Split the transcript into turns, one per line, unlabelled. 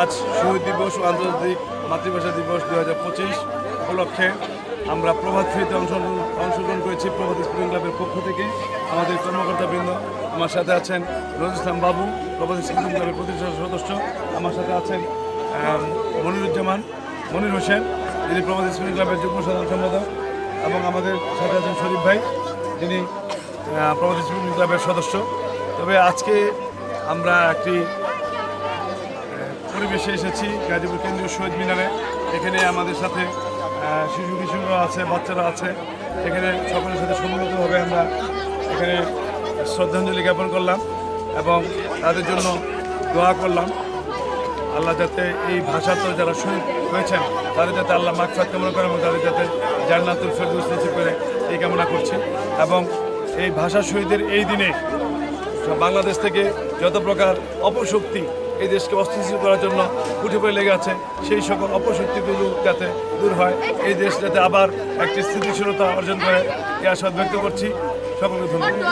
আজ শহীদ দিবস ও আন্তর্জাতিক মাতৃভাষা দিবস দু হাজার পঁচিশ উপলক্ষে আমরা প্রভাত ফেরিতে অংশগ্রহণ অংশগ্রহণ করেছি প্রভাত স্পোর্টিং ক্লাবের পক্ষ থেকে। আমাদের কর্মকর্তাবৃন্দ আমার সাথে আছেন রোজ ইসলাম বাবু, প্রভাত স্পোর্টিং ক্লাবের প্রতিষ্ঠাতা সদস্য আমার সাথে আছেন মনিরুজ্জামান, মনির হোসেন, যিনি প্রভাত স্পোর্টিং ক্লাবের যুগ্ম সাধারণ সম্পাদক এবং আমাদের সাথে আছেন শরীফ ভাই, যিনি প্রভাত স্পোর্টিং ক্লাবের সদস্য। তবে আজকে আমরা একটি পরিবেশে এসেছি গাজীপুর কেন্দ্রীয় শহীদ মিনারে। এখানে আমাদের সাথে শিশু কিশোররা আছে, বাচ্চারা আছে। এখানে সকলের সাথে সম্মিলিতভাবে আমরা এখানে শ্রদ্ধাঞ্জলি জ্ঞাপন করলাম এবং তাদের জন্য দোয়া করলাম। আল্লাহ যাতে এই ভাষাতে যারা শহীদ হয়েছেন, তাদের যাতে আল্লাহ মাকফাত কামনা করেন এবং তাদের যাতে জান্নাতুল ফেরদৌস করে এই কামনা করছি। এবং এই ভাষা শহীদের এই দিনে বাংলাদেশ থেকে যত প্রকার অপশক্তি এই দেশকে অস্থিতিশীল করার জন্য উঠে পড়ে লেগে আছে। সেই সকল অপশক্তিগুলো যাতে দূর হয়, এই দেশ যাতে আবার একটি স্থিতিশীলতা অর্জন করে এ আশা ব্যক্ত করছি। সকলকে ধন্যবাদ।